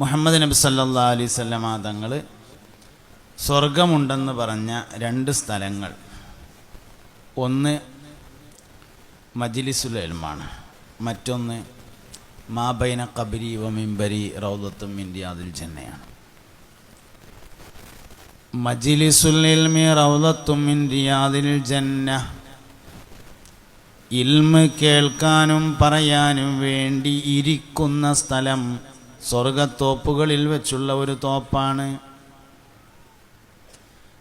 മുഹമ്മദ് നബി സല്ലാ അലൈഹി സ്വല്ലമ തങ്ങൾ സ്വർഗമുണ്ടെന്ന് പറഞ്ഞ രണ്ട് സ്ഥലങ്ങൾ. ഒന്ന് മജിലിസുൽ മറ്റൊന്ന് മാബൈന കബരി വ മിംബരി റൗദത്തും ഇന്ത്യാദിൽ ജന്നയാണ്. മജിലിസുൽ ഇൽമി റൗദത്തും ഇന്ത്യാദിൽ ജന്ന. ഇൽമ് കേൾക്കാനും പറയാനും വേണ്ടി ഇരിക്കുന്ന സ്ഥലം സ്വർഗത്തോപ്പുകളിൽ വെച്ചുള്ള ഒരു തോപ്പാണ്.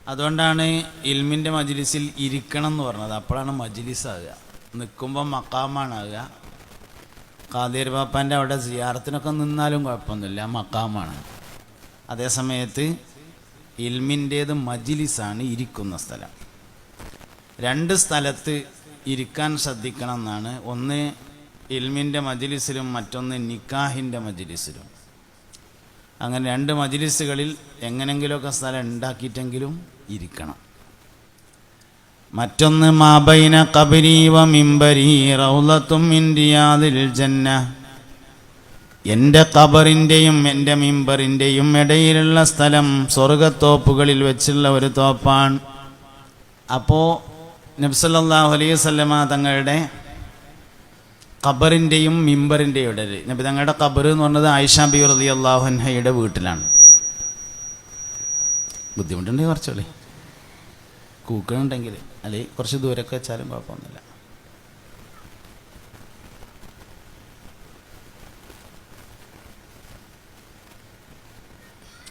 അതുകൊണ്ടാണ് ഇൽമിന്റെ മജിലിസിൽ ഇരിക്കണം എന്ന് പറഞ്ഞത്. അപ്പോഴാണ് മജിലിസാകുക നിൽക്കുമ്പോൾ മക്കാമാണാകുക ഖാദിർ പാപ്പാന്റെ അവിടെ സിയാറത്തിനൊക്കെ നിന്നാലും കുഴപ്പമൊന്നുമില്ല മക്കാമാണ് അതേസമയത്ത് ഇൽമിന്റേത് മജിലിസാണ് ഇരിക്കുന്ന സ്ഥലം. രണ്ട് സ്ഥലത്ത് ഇരിക്കാൻ ശ്രദ്ധിക്കണം എന്നാണ്. ഒന്ന് ഇൽമിന്റെ മജിലിസിലും മറ്റൊന്ന് നിക്കാഹിന്റെ മജിലിസിലും. അങ്ങനെ രണ്ട് മജിലിസുകളിൽ എങ്ങനെങ്കിലുമൊക്കെ സ്ഥലം ഉണ്ടാക്കിയിട്ടെങ്കിലും ഇരിക്കണം. മറ്റൊന്ന് മാബൈന കബരീവ മിംബരി റൗലത്തും ഇന്ത്യാതിൽ ജന്ന. എന്റെ കബറിന്റെയും എന്റെ മിമ്പറിന്റെയും ഇടയിലുള്ള സ്ഥലം സ്വർഗത്തോപ്പുകളിൽ വെച്ചുള്ള ഒരു തോപ്പാണ്. അപ്പോൾ നബ്സല്ലാഹു അലൈഹി തങ്ങളുടെ ഖബറിന്റെയും മിമ്പറിന്റെയും ഇടയിൽ. നബി തങ്ങളുടെ ഖബർ എന്ന് പറഞ്ഞത് ആയിഷ ബി റതി അള്ളാഹുഹയുടെ വീട്ടിലാണ്. ബുദ്ധിമുട്ടുണ്ടെങ്കിൽ കുറച്ചോളി. കൂക്കണുണ്ടെങ്കിൽ അല്ലെങ്കിൽ കുറച്ച് ദൂരൊക്കെ വെച്ചാലും കുഴപ്പമൊന്നുമില്ല.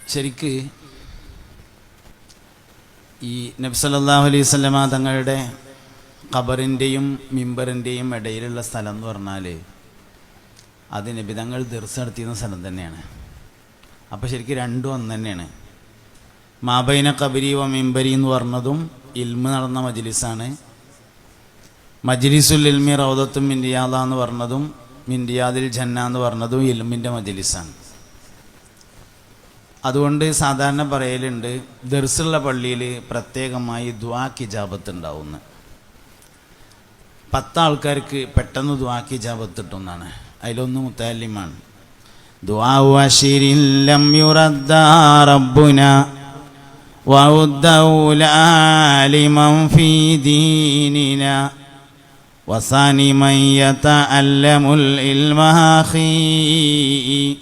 ശരിക്ക് ഈ നബി സല്ലല്ലാഹു അലൈഹി തങ്ങളുടെ ഖബറിന്റെയും മിമ്പറിന്റെയും ഇടയിലുള്ള സ്ഥലം എന്ന് പറഞ്ഞാൽ അത് നിബിതങ്ങൾ ദീർഘ നടത്തിയിരുന്ന സ്ഥലം തന്നെയാണ്. അപ്പോൾ ശരിക്കും രണ്ടും ഒന്ന് തന്നെയാണ്. മാബൈന കബരി വ മിമ്പരി എന്ന് പറഞ്ഞതും ഇൽമ് നടന്ന മജ്ലിസാണ്. മജ്ലിസുൽ ഇൽമി റൗദത്തും മിൻഡിയാദ എന്ന് പറഞ്ഞതും മിൻഡിയാദിൽ ജന്ന എന്ന് പറഞ്ഞതും ഇൽമിന്റെ മജ്ലിസാണ്. അതുകൊണ്ട് സാധാരണ പറയലുണ്ട് ദർസുള്ള പള്ളിയിൽ പ്രത്യേകമായി ദ്വാ കിജാബത്ത് ഉണ്ടാവുന്നു. പത്ത് ആൾക്കാർക്ക് പെട്ടെന്ന് ദ്വാ കിജാബത്ത് കിട്ടുന്നതാണ് അതിലൊന്ന് മുത്താലിമാണ് ദ്വാശിരില്ലം യുറദ്ദ റബ്ബുന وعدوا في ديننا وثاني من يتألم العلم أخي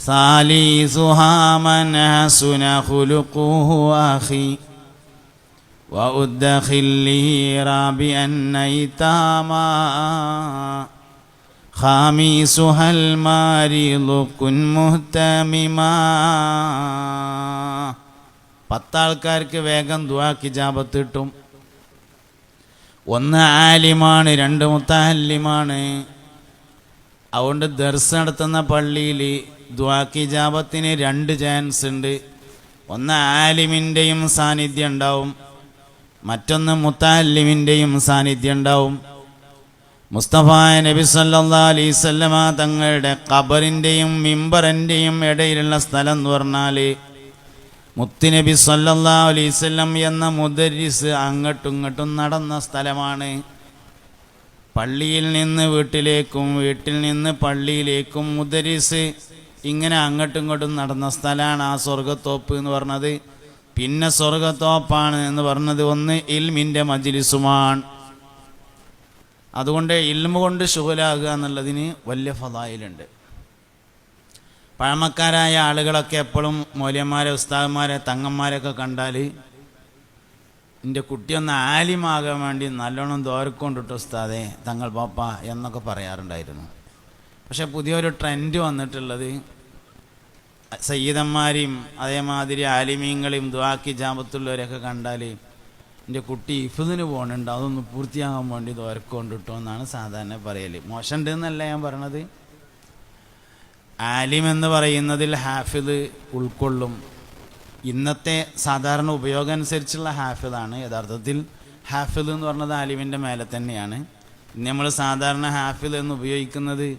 ثالثها من حسن خلقه أخي وأدخل لي رابعا أيتاما خامسها المريض كن مهتمما പത്താൾക്കാർക്ക് വേഗം ദുവാ കിജാബത്ത് കിട്ടും ഒന്ന് ആലിമാണ് രണ്ട് മുത്താലിമാണ് അതുകൊണ്ട് ദർസ് നടത്തുന്ന പള്ളിയിൽ ദ്വാക്കിജാബത്തിന് രണ്ട് ചാൻസ് ഉണ്ട് ഒന്ന് ആലിമിൻ്റെയും സാന്നിധ്യം ഉണ്ടാവും മറ്റൊന്ന് മുത്താലിമിന്റെയും സാന്നിധ്യം ഉണ്ടാവും. മുസ്തഫ നബി സല്ലാ അലൈസല്ലമ തങ്ങളുടെ ഖബറിന്റെയും മിമ്പറിന്റെയും ഇടയിലുള്ള സ്ഥലം എന്ന് പറഞ്ഞാൽ മുത്തുനബി സല്ലാ അലൈവല്ലം എന്ന മുദരിസ് അങ്ങോട്ടും ഇങ്ങോട്ടും നടന്ന സ്ഥലമാണ്. പള്ളിയിൽ നിന്ന് വീട്ടിലേക്കും വീട്ടിൽ നിന്ന് പള്ളിയിലേക്കും മുദരിസ് ഇങ്ങനെ അങ്ങോട്ടും ഇങ്ങോട്ടും നടന്ന സ്ഥലമാണ് ആ സ്വർഗത്തോപ്പ് എന്ന് പറഞ്ഞത്. പിന്നെ സ്വർഗത്തോപ്പാണ് എന്ന് പറഞ്ഞത് ഒന്ന് ഇൽമിന്റെ മജിലിസുമാണ്. അതുകൊണ്ട് ഇൽമ കൊണ്ട് ശുഖലാകുക എന്നുള്ളതിന് വലിയ ഫതായിലുണ്ട് പഴമക്കാരായ ആളുകളൊക്കെ എപ്പോഴും മൂല്യന്മാരെ ഉസ്താദന്മാരെ തങ്ങന്മാരെയൊക്കെ കണ്ടാൽ എന്റെ കുട്ടിയൊന്ന് ആലിമാകാൻ വേണ്ടി നല്ലോണം ദോരക്കൊണ്ടിട്ട് ഉസ്താദെ തങ്ങൾ പാപ്പ എന്നൊക്കെ പറയാറുണ്ടായിരുന്നു. പക്ഷേ പുതിയൊരു ട്രെൻഡ് വന്നിട്ടുള്ളത് സയ്യിദന്മാരെയും അതേമാതിരി ആലിമീങ്ങളെയും ദ്വാക്കി ജാപത്തുള്ളവരെയൊക്കെ കണ്ടാൽ എന്റെ കുട്ടി ഇഫുദിന് പോകണുണ്ട് അതൊന്ന് പൂർത്തിയാകാൻ വേണ്ടി ദോരക്കൊണ്ടിട്ടോ എന്നാണ് സാധാരണ പറയൽ മോശമുണ്ട് എന്നല്ല ഞാൻ പറയണത്. ആലിം എന്ന് പറയുന്നതിൽ ഹാഫിദ് ഉൾക്കൊള്ളും. ഇന്നത്തെ സാധാരണ ഉപയോഗം അനുസരിച്ചുള്ള ഹാഫിദാണ്. യഥാർത്ഥത്തിൽ ഹാഫിദ് എന്ന് പറഞ്ഞത് ആലിമിന്റെ മേലെ തന്നെയാണ്. നമ്മൾ സാധാരണ ഹാഫിദ് എന്ന് ഉപയോഗിക്കുന്നത്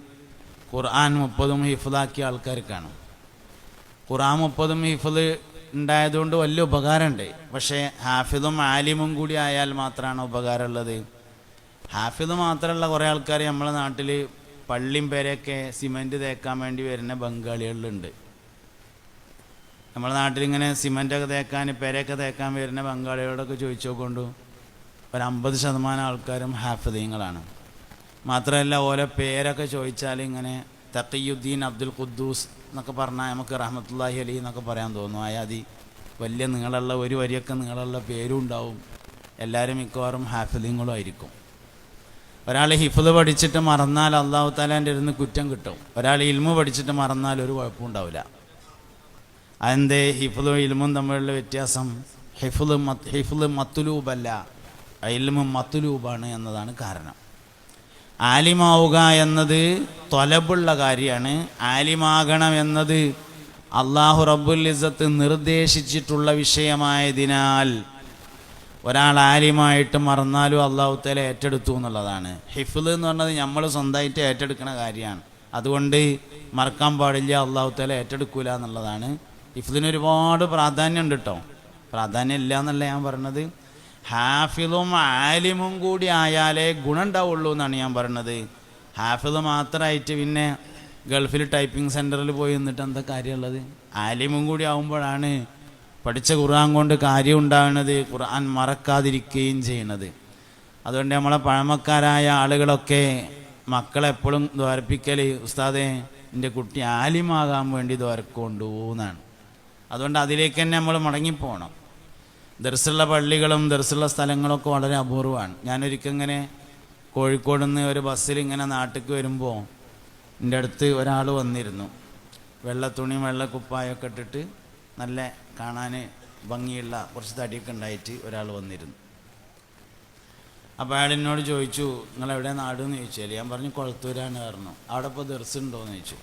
ഖുർആൻ മുപ്പതും ഹിഫുദാക്കിയ ആൾക്കാർക്കാണ്. ഖുർആൻ മുപ്പതും ഹിഫുദ് ഉണ്ടായതുകൊണ്ട് വലിയ ഉപകാരമുണ്ട്. പക്ഷേ ഹാഫിദും ആലിമും കൂടി ആയാൽ മാത്രമാണ് ഉപകാരമുള്ളത്. ഹാഫിദ് മാത്രമുള്ള കുറേ ആൾക്കാർ നമ്മളെ നാട്ടിൽ പള്ളിയും പേരെയൊക്കെ സിമന്റ് തേക്കാൻ വേണ്ടി വരുന്ന ബംഗാളികളിലുണ്ട്. നമ്മുടെ നാട്ടിലിങ്ങനെ സിമന്റൊക്കെ തേക്കാൻ പേരൊക്കെ തേക്കാൻ വരുന്ന ബംഗാളികളോടൊക്കെ ചോദിച്ചു നോക്കൊണ്ട് ഒരു അമ്പത് ശതമാനം ആൾക്കാരും ഹാഫിദീങ്ങളാണ്. മാത്രമല്ല ഓരോ പേരൊക്കെ ചോദിച്ചാൽ ഇങ്ങനെ തക്കയുദ്ദീൻ അബ്ദുൽ ഖുദ്ദൂസ് എന്നൊക്കെ പറഞ്ഞാൽ നമുക്ക് റഹ്മത്തുല്ലാഹി അലി എന്നൊക്കെ പറയാൻ തോന്നും അയാതി വലിയ നിങ്ങളുള്ള ഒരു വരിയൊക്കെ നിങ്ങളുള്ള പേരും ഉണ്ടാവും. എല്ലാവരും മിക്കവാറും ഹാഫിലിങ്ങളും ആയിരിക്കും. ഒരാൾ ഹിഫുദ് പഠിച്ചിട്ട് മറന്നാൽ അള്ളാഹു താലാന്റെ ഇരുന്ന് കുറ്റം കിട്ടും. ഒരാൾ ഇൽമു പഠിച്ചിട്ട് മറന്നാൽ ഒരു കുഴപ്പവും കുഴപ്പമുണ്ടാവില്ല അതിന്റെ ഹിഫുദും ഇൽമും തമ്മിലുള്ള വ്യത്യാസം ഹിഫുദ് മത്ത് ഹിഫുദ് മത്തുലൂബല്ല ഇൽമു മത്തുലൂബാണ് എന്നതാണ് കാരണം. ആലിമാവുക എന്നത് തൊലബുള്ള കാര്യമാണ്. ആലിമാകണം എന്നത് അള്ളാഹു റബ്ബുൽ നിർദ്ദേശിച്ചിട്ടുള്ള വിഷയമായതിനാൽ ഒരാൾ ആലിമായിട്ട് മറന്നാലും അള്ളാഹു തല ഏറ്റെടുത്തു എന്നുള്ളതാണ്. ഹിഫ്ല് എന്ന് പറഞ്ഞത് നമ്മൾ സ്വന്തമായിട്ട് ഏറ്റെടുക്കുന്ന കാര്യമാണ്. അതുകൊണ്ട് മറക്കാൻ പാടില്ല അള്ളാഹു തല ഏറ്റെടുക്കൂല എന്നുള്ളതാണ്. ഹിഫ്ലിന് ഒരുപാട് പ്രാധാന്യം ഉണ്ട് കേട്ടോ പ്രാധാന്യം ഇല്ല എന്നല്ല ഞാൻ പറഞ്ഞത്. ഹാഫിദും ആലിമും കൂടി ആയാലേ ഗുണം ഉണ്ടാവുള്ളൂ എന്നാണ് ഞാൻ പറഞ്ഞത്. ഹാഫിദ് മാത്രമായിട്ട് പിന്നെ ഗൾഫിൽ ടൈപ്പിംഗ് സെന്ററിൽ പോയി നിന്നിട്ട് എന്താ കാര്യമുള്ളത്? ആലിമും കൂടി ആവുമ്പോഴാണ് പഠിച്ച ഖുർആൻ കൊണ്ട് കാര്യം ഉണ്ടാകുന്നത് ഖുർആൻ മറക്കാതിരിക്കുകയും ചെയ്യണത്. അതുകൊണ്ട് നമ്മളെ പഴമക്കാരായ ആളുകളൊക്കെ മക്കളെപ്പോഴും ദ്വാരപ്പിക്കൽ ഉസ്താദെ എന്റെ കുട്ടി ആലിമാകാൻ വേണ്ടി ദ്വാരക്കൊണ്ടു എന്നാണ് അതുകൊണ്ട് അതിലേക്ക് തന്നെ നമ്മൾ മടങ്ങിപ്പോകണം ദർസുള്ള പള്ളികളും ദർസുള്ള സ്ഥലങ്ങളൊക്കെ വളരെ അപൂർവമാണ്. ഞാനൊരിക്കൽ ഇങ്ങനെ കോഴിക്കോട് നിന്ന് ഒരു ബസ്സിൽ ഇങ്ങനെ നാട്ടിലേക്ക് വരുമ്പോൾ എന്റെ അടുത്ത് ഒരാൾ വന്നിരുന്നു. വെള്ള തുണി വെള്ള കുപ്പായൊക്കെ ഇട്ടിട്ട് നല്ല കാണാൻ ഭംഗിയുള്ള കുറച്ച് തടിയൊക്കെ ഉണ്ടായിട്ട് ഒരാൾ വന്നിരുന്നു. അപ്പോൾ അയാൾ എന്നോട് ചോദിച്ചു നിങ്ങൾ എവിടെ നാട് എന്ന് ചോദിച്ചാൽ ഞാൻ പറഞ്ഞു കൊളത്തൂരാണ് പറഞ്ഞു. അവിടെ ഇപ്പോൾ ദർസ് എന്ന് ചോദിച്ചു.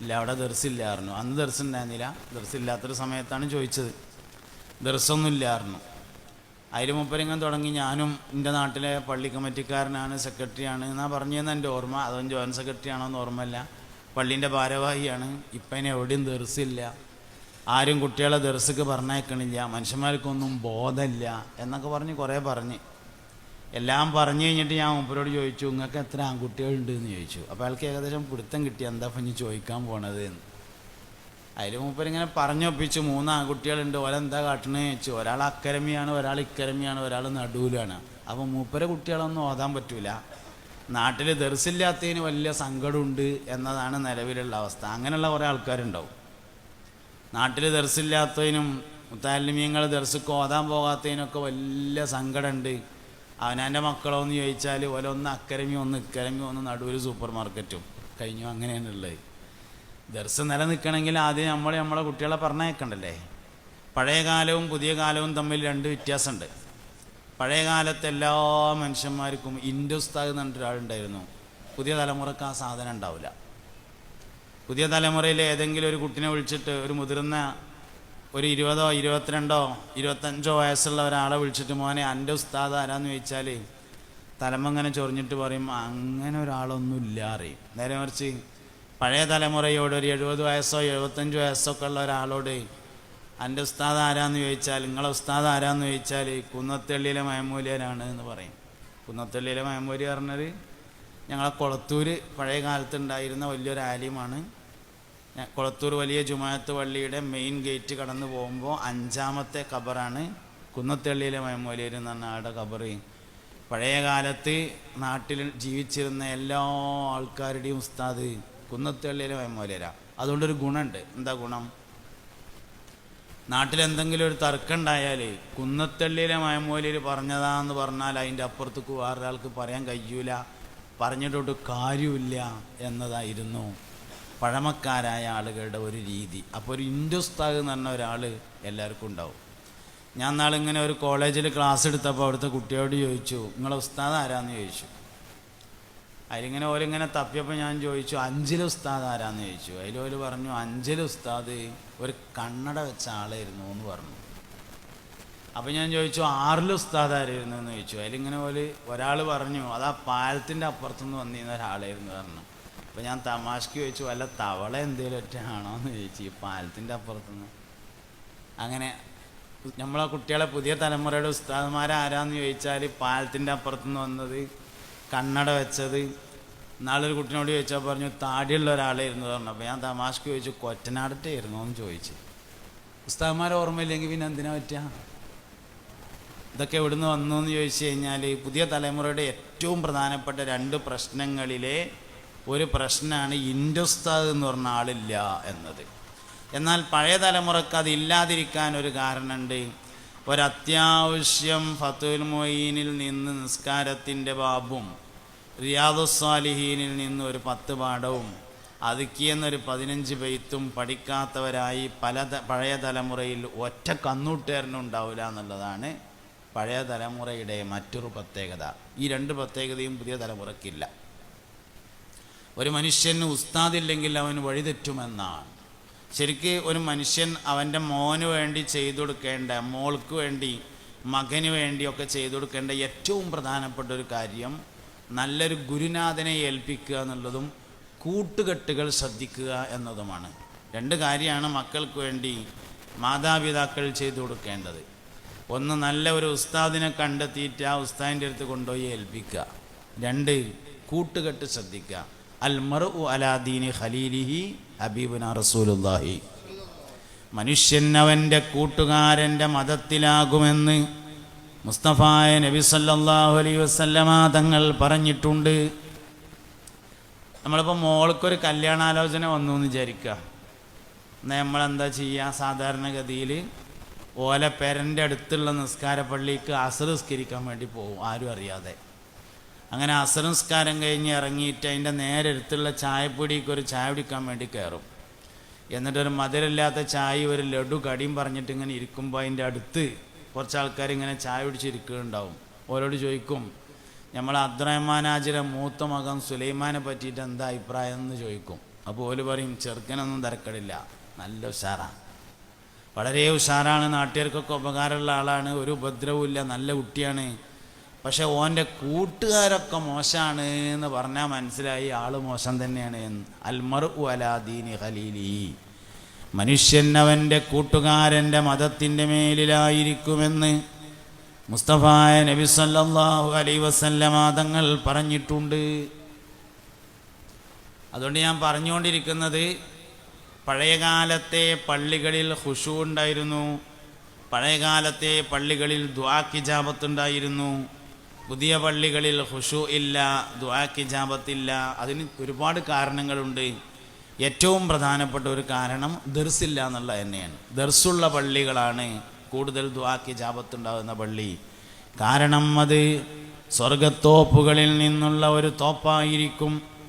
ഇല്ല അവിടെ ദർസില്ലായിരുന്നു അന്ന് ദർസുണ്ടായിരുന്നില്ല ദർസില്ലാത്തൊരു ദർസ് സമയത്താണ് ചോദിച്ചത്. ദർസൊന്നും ഇല്ലായിരുന്നു അതിൽ മുപ്പരിങ്ങനെ തുടങ്ങി ഞാനും എന്റെ നാട്ടിലെ പള്ളി കമ്മിറ്റിക്കാരനാണ് സെക്രട്ടറിയാണ് എന്നാ പറഞ്ഞതെന്ന് എന്റെ ഓർമ്മ. അതും ജോയിന്റ് സെക്രട്ടറി ആണോ എന്ന് ഓർമ്മയില്ല. പള്ളീന്റെ ഭാരവാഹിയാണ്. ഇപ്പം അതിന് എവിടെയും ദർസില്ല. ആരും കുട്ടികളെ ദർസക്ക് പറഞ്ഞേക്കണില്ല മനുഷ്യന്മാർക്കൊന്നും ബോധമില്ല എന്നൊക്കെ പറഞ്ഞ് കുറേ പറഞ്ഞ്. എല്ലാം പറഞ്ഞു കഴിഞ്ഞിട്ട് ഞാൻ മൂപ്പരോട് ചോദിച്ചു നിങ്ങൾക്ക് എത്ര ആൺകുട്ടികളുണ്ട്? എന്ന് ചോദിച്ചു. അപ്പോൾ അയാൾക്ക് ഏകദേശം പിടുത്തം കിട്ടി. എന്താ ഇപ്പം ഇനി ചോദിക്കാൻ പോണത്? എന്ന്. അതിൽ മൂപ്പരിങ്ങനെ പറഞ്ഞൊപ്പിച്ചു മൂന്ന് ആൺകുട്ടികളുണ്ട് ഒരെന്താ കാട്ടണേ? ചോദിച്ചു ഒരാൾ അക്കരമിയാണ് ഒരാൾ ഇക്കരമിയാണ് ഒരാൾ നടുവിലാണ്. അപ്പോൾ മൂപ്പരെ കുട്ടികളൊന്നും ഓതാൻ പറ്റൂല. നാട്ടിൽ ദർസില്ലാത്തതിന് വലിയ സങ്കടമുണ്ട് എന്നതാണ് നിലവിലുള്ള അവസ്ഥ. അങ്ങനെയുള്ള കുറേ ആൾക്കാരുണ്ടാവും. നാട്ടിൽ ദർസില്ലാത്തതിനും മുത്താലിമ്യങ്ങൾ ദർസിക്ക് ഓതാൻ പോകാത്തതിനൊക്കെ വലിയ സങ്കടമുണ്ട് അവനാന്റെ മക്കളോ എന്ന് ചോദിച്ചാൽ ഓരോന്ന് അക്കരമി ഒന്ന് ഇക്കരമി ഒന്ന് നടുവിൽ സൂപ്പർ മാർക്കറ്റും കഴിഞ്ഞു അങ്ങനെയാണ് ഉള്ളത്. ദർസ് നിലനിൽക്കണമെങ്കിൽ ആദ്യം നമ്മൾ നമ്മളെ കുട്ടികളെ പറഞ്ഞേക്കണ്ടല്ലേ പഴയ കാലവും പുതിയ കാലവും തമ്മിൽ രണ്ട് വ്യത്യാസമുണ്ട്. പഴയ കാലത്ത് എല്ലാ മനുഷ്യന്മാർക്കും ഇൻഡുസ്താഗ് എന്ന് പറഞ്ഞിട്ട് പുതിയ തലമുറയ്ക്ക് ആ സാധനം ഉണ്ടാവില്ല. പുതിയ തലമുറയിൽ ഏതെങ്കിലും ഒരു കുട്ടിനെ വിളിച്ചിട്ട് ഒരു മുതിർന്ന ഒരു ഇരുപതോ ഇരുപത്തിരണ്ടോ ഇരുപത്തഞ്ചോ വയസ്സുള്ള ഒരാളെ വിളിച്ചിട്ട് മോനെ എന്റെ ഉസ്താദ് ആരാന്ന് ചോദിച്ചാൽ തലമങ്ങനെ ചൊറിഞ്ഞിട്ട് പറയും അങ്ങനെ ഒരാളൊന്നും ഇല്ല അറിയും നേരെ മറിച്ച് പഴയ തലമുറയോട് ഒരു എഴുപത് വയസ്സോ എഴുപത്തഞ്ച് വയസ്സോ ഒക്കെ ഉള്ള ഒരാളോട് എന്റെ ഉസ്താദ് ആരാന്ന് ചോദിച്ചാൽ നിങ്ങളെ ഉസ്താദ് ആരാന്ന് ചോദിച്ചാൽ കുന്നത്തള്ളിയിലെ മയമൂലിയനാണ് എന്ന് പറയും. കുന്നത്തള്ളിയിലെ മയമൂലി പറഞ്ഞത് ഞങ്ങളെ കൊളത്തൂർ പഴയ കാലത്തുണ്ടായിരുന്ന വലിയൊരു ആലിമാണ്. ഞ- കൊളത്തൂർ വലിയ ജുമായത്ത് പള്ളിയുടെ മെയിൻ ഗേറ്റ് കടന്നു പോകുമ്പോൾ അഞ്ചാമത്തെ ഖബറാണ് കുന്നത്തള്ളിയിലെ മയമൂലിയർ എന്ന് പറഞ്ഞ ആളുടെ ഖബറ്. പഴയ കാലത്ത് നാട്ടിൽ ജീവിച്ചിരുന്ന എല്ലാ ആൾക്കാരുടെയും ഉസ്താദ് കുന്നത്തള്ളിയിലെ മയമൂല്യരാ അതുകൊണ്ടൊരു ഗുണമുണ്ട്. എന്താ ഗുണം? നാട്ടിലെന്തെങ്കിലും ഒരു തർക്കം ഉണ്ടായാൽ കുന്നത്തള്ളിയിലെ മയമൂലയിൽ പറഞ്ഞതാന്ന് പറഞ്ഞാൽ അതിന്റെ അപ്പുറത്തേക്ക് വേറൊരാൾക്ക് പറയാൻ കഴിയൂല. പറഞ്ഞിട്ടൊട്ട് കാര്യമില്ല എന്നതായിരുന്നു പഴമക്കാരായ ആളുകളുടെ ഒരു രീതി. അപ്പോൾ ഒരു ഇൻഡുസ്താഗ് എന്ന് പറഞ്ഞ ഒരാൾ എല്ലാവർക്കും ഉണ്ടാവും. ഞാൻ നാളിങ്ങനെ ഒരു കോളേജിൽ ക്ലാസ് എടുത്തപ്പോൾ അവിടുത്തെ കുട്ടിയോട് ചോദിച്ചു നിങ്ങളെ ഉസ്താദ് ആരാന്ന്? ചോദിച്ചു. അതിലിങ്ങനെ ഓരിങ്ങനെ തപ്പിയപ്പോൾ ഞാൻ ചോദിച്ചു അഞ്ചിൽ ഉസ്താദ് ആരാന്ന്? ചോദിച്ചു. അതിൽ പറഞ്ഞു അഞ്ചിൽ ഉസ്താദ് ഒരു കണ്ണട വെച്ച ആളായിരുന്നു എന്ന് പറഞ്ഞു. അപ്പം ഞാൻ ചോദിച്ചു ആറിൽ ഉസ്താദ് ആരായിരുന്നു? എന്ന് ചോദിച്ചു. അതിലിങ്ങനെ പോലെ ഒരാൾ പറഞ്ഞു അത് ആ പാലത്തിന്റെ അപ്പുറത്തുനിന്ന് വന്നിരുന്ന ഒരാളായിരുന്നു പറഞ്ഞു. അപ്പം ഞാൻ തമാശക്ക് ചോദിച്ചു വല്ല തവള എന്തെങ്കിലും ഒറ്റ ആണോ? എന്ന് ചോദിച്ചു ഈ പാലത്തിന്റെ അപ്പുറത്തുനിന്ന്. അങ്ങനെ നമ്മളെ കുട്ടികളെ പുതിയ തലമുറയുടെ ഉസ്താദ്മാരാരാന്ന് ചോദിച്ചാൽ പാലത്തിന്റെ അപ്പുറത്തുനിന്ന് വന്നത് കണ്ണട വെച്ചത്. നാളൊരു കുട്ടിനോട് ചോദിച്ചാൽ പറഞ്ഞു താടിയുള്ള ഒരാളായിരുന്നു പറഞ്ഞു. അപ്പോൾ ഞാൻ തമാശക്ക് ചോദിച്ചു കൊറ്റനാടത്തായിരുന്നു എന്ന് ചോദിച്ചു. ഉസ്താദ്മാരെ ഓർമ്മയില്ലെങ്കിൽ പിന്നെ എന്തിനാ പറ്റുക ഇതൊക്കെ എവിടുന്ന് വന്നു എന്ന് ചോദിച്ചു കഴിഞ്ഞാൽ പുതിയ തലമുറയുടെ ഏറ്റവും പ്രധാനപ്പെട്ട രണ്ട് പ്രശ്നങ്ങളിലെ ഒരു പ്രശ്നമാണ് ഇൻഡുസ്താദ് എന്ന് പറഞ്ഞ ആളില്ല എന്നത്. എന്നാൽ പഴയ തലമുറയ്ക്ക് അതില്ലാതിരിക്കാൻ ഒരു കാരണമുണ്ട്. ഒരത്യാവശ്യം ഫത്തുൽ മൊയ്നിൽ നിന്ന് നിസ്കാരത്തിന്റെ ബാബും റിയാദുസ്വാലിഹീനിൽ നിന്ന് ഒരു പത്ത് പാഠവും അതുക്കിയെന്നൊരു പതിനഞ്ച് പെയ്ത്തും പഠിക്കാത്തവരായി പല പഴയ തലമുറയിൽ ഒറ്റ കന്നൂട്ടുകാരനും ഉണ്ടാവില്ല എന്നുള്ളതാണ് പഴയ തലമുറയുടെ മറ്റൊരു പ്രത്യേകത. ഈ രണ്ട് പ്രത്യേകതയും പുതിയ തലമുറക്കില്ല. ഒരു മനുഷ്യന് ഉസ്താദില്ലെങ്കിൽ അവൻ വഴിതെറ്റുമെന്നാണ് ശരിക്ക് ഒരു മനുഷ്യൻ അവന്റെ മോന് വേണ്ടി ചെയ്തു കൊടുക്കേണ്ട മോൾക്ക് വേണ്ടി മകന് വേണ്ടിയൊക്കെ ചെയ്തു കൊടുക്കേണ്ട ഏറ്റവും പ്രധാനപ്പെട്ട ഒരു കാര്യം നല്ലൊരു ഗുരുനാഥനെ ഏൽപ്പിക്കുക എന്നുള്ളതും കൂട്ടുകെട്ടുകൾ ശ്രദ്ധിക്കുക എന്നതുമാണ്. രണ്ട് കാര്യമാണ് മക്കൾക്ക് വേണ്ടി മാതാപിതാക്കൾ ചെയ്തു കൊടുക്കേണ്ടത്. ഒന്ന് നല്ല ഒരു ഉസ്താദിനെ കണ്ടെത്തിയിട്ട് ആ ഉസ്താദിന്റെ അടുത്ത് കൊണ്ടുപോയി ഏൽപ്പിക്കുക. രണ്ട് കൂട്ടുകെട്ട് ശ്രദ്ധിക്കുക. അൽ മറു അലാദീനി ഖലീലിഹി ഹബീബുന റസൂലുല്ലാഹി മനുഷ്യൻ അവന്റെ കൂട്ടുകാരന്റെ മതത്തിലാകുമെന്ന് മുസ്തഫായ നബി സല്ലാഹു അലൈ വസല്ലമ തങ്ങൾ പറഞ്ഞിട്ടുണ്ട്. നമ്മളിപ്പോൾ മോൾക്കൊരു കല്യാണാലോചന വന്നു എന്ന് വിചാരിക്കുക എന്നാൽ നമ്മളെന്താ ചെയ്യുക സാധാരണഗതിയിൽ ഓല പെരന്റെ അടുത്തുള്ള നിസ്കാര പള്ളിക്ക് അസർ നിസ്കരിക്കാൻ വേണ്ടി പോകും ആരും അറിയാതെ. അങ്ങനെ അസർ കഴിഞ്ഞ് ഇറങ്ങിയിട്ട് അതിന്റെ നേരെ അടുത്തുള്ള ചായപ്പൊടിക്ക് ഒരു ചായ കുടിക്കാൻ വേണ്ടി കയറും. എന്നിട്ടൊരു മധുരമില്ലാത്ത ചായ ഒരു ലഡു കടിയും പറഞ്ഞിട്ട് ഇങ്ങനെ ഇരിക്കുമ്പോൾ അതിന്റെ അടുത്ത് കുറച്ച് ആൾക്കാർ ഇങ്ങനെ ചായ കുടിച്ചിരിക്കുന്നുണ്ടാവും ഓരോട് ചോദിക്കും നമ്മൾ അബ്ദുറഹ്മാനാജിരെ മൂത്ത മകൻ സുലൈമാനെ പറ്റിയിട്ട് എന്താ അഭിപ്രായം? എന്ന് ചോദിക്കും. അപ്പോൾ ഓൽ പറയും ചെറുക്കനൊന്നും തിരക്കടില്ല. നല്ല ഉഷാറാണ് വളരെ ഉഷാറാണ്. നാട്ടുകാർക്കൊക്കെ ഉപകാരമുള്ള ആളാണ്. ഒരു ഉപദ്രവമില്ല. നല്ല കുട്ടിയാണ്. പക്ഷെ ഓന്റെ കൂട്ടുകാരൊക്കെ മോശമാണ് എന്ന് പറഞ്ഞാൽ മനസ്സിലായി. ആൾ മോശം തന്നെയാണ്. അൽമർ അലാദീനി ഖലീലി. മനുഷ്യൻ അവന്റെ കൂട്ടുകാരന്റെ മതത്തിന്റെ മേലിലായിരിക്കുമെന്ന് മുസ്തഫായ നബി സല്ലാഹു അലൈ വസല്ലമ തങ്ങൾ പറഞ്ഞിട്ടുണ്ട്. അതുകൊണ്ട് ഞാൻ പറഞ്ഞുകൊണ്ടിരിക്കുന്നത് പഴയകാലത്തെ പള്ളികളിൽ ഹുഷു ഉണ്ടായിരുന്നു പഴയകാലത്തെ പള്ളികളിൽ ദ്വാക്കിജാബത്തുണ്ടായിരുന്നു പുതിയ പള്ളികളിൽ ഹുഷു ഇല്ല ദ്വാക്കിജാപത്തില്ല അതിന് ഒരുപാട് കാരണങ്ങളുണ്ട്. ഏറ്റവും പ്രധാനപ്പെട്ട ഒരു കാരണം ദർസില്ല എന്നുള്ളത് തന്നെയാണ്. ദർസുള്ള പള്ളികളാണ് കൂടുതൽ ദ്വാക്കിജാബത്തുണ്ടാകുന്ന പള്ളി. കാരണം അത് സ്വർഗത്തോപ്പുകളിൽ നിന്നുള്ള ഒരു തോപ്പായിരിക്കും.